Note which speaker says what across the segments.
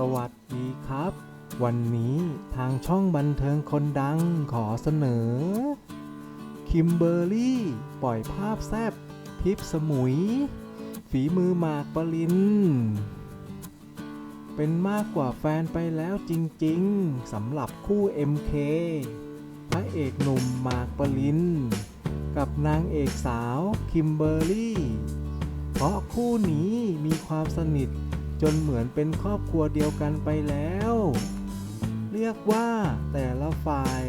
Speaker 1: สวัสดีครับ วันนี้ทางช่องบันเทิงคนดังขอเสนอ คิมเบอร์รี่ ปล่อยภาพแซบทิปสมุย ฝีมือหมากปริน เป็นมากกว่าแฟนไปแล้วจริงๆสำหรับคู่ MK พระเอกหนุ่มหมากปริน กับนางเอกสาวคิมเบอร์รี่ เพราะคู่นี้มีความสนิท จนเหมือนเป็นครอบครัวเดียวกันไปแล้ว เรียกว่าแต่ละฝ่าย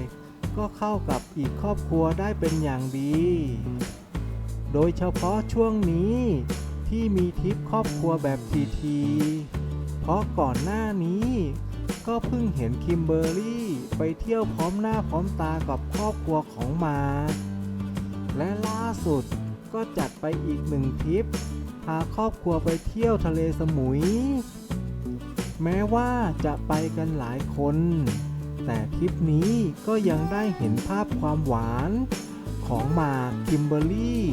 Speaker 1: ก็เข้ากับอีกครอบครัวได้เป็นอย่างดี โดยเฉพาะช่วงนี้ที่มีทริปครอบครัวแบบทีๆเพราะก่อนหน้านี้ ก็เพิ่งเห็นคิมเบอร์รี่ไปเที่ยวพร้อมหน้าพร้อมตากับครอบครัวของมา และล่าสุด ก็จัดไปอีกหนึ่งทริป พาครอบครัวไปเที่ยวทะเลสมุย แม้ว่าจะไปกันหลายคน แต่ทริปนี้ก็ยังได้เห็นภาพความหวานของหมากคิมเบอร์รี่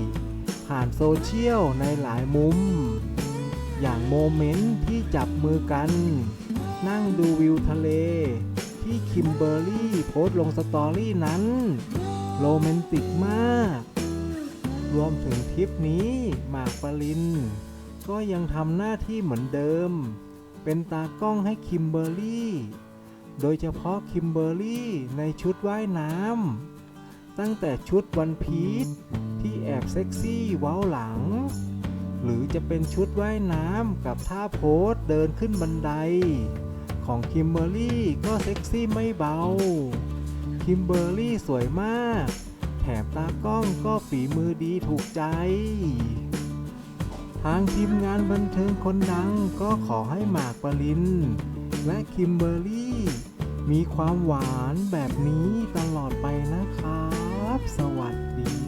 Speaker 1: ผ่านโซเชียลในหลายมุม อย่างโมเมนต์ที่จับมือกัน นั่งดูวิวทะเล ที่คิมเบอร์รี่โพสต์ลงสตอรี่นั้น โรแมนติกมาก รวมถึงทริปนี้หมากปริน ก็ยังทำหน้าที่เหมือนเดิม เป็นตากล้องให้คิมเบอร์รี่ โดยเฉพาะคิมเบอร์รี่ในชุดว่ายน้ำ ตั้งแต่ชุดวันพีชที่แอบเซ็กซี่เว้าหลัง หรือจะเป็นชุดว่ายน้ำกับท่าโพสเดินขึ้นบันได ของคิมเบอร์รี่ก็เซ็กซี่ไม่เบา คิมเบอร์รี่สวยมาก แถมตากล้องก็ฝีมือดีถูกใจ ทางทีมงานบันเทิงคนดังก็ขอให้หมากปริน และคิมเบอร์รี่ มีความหวานแบบนี้ตลอดไปนะครับ สวัสดี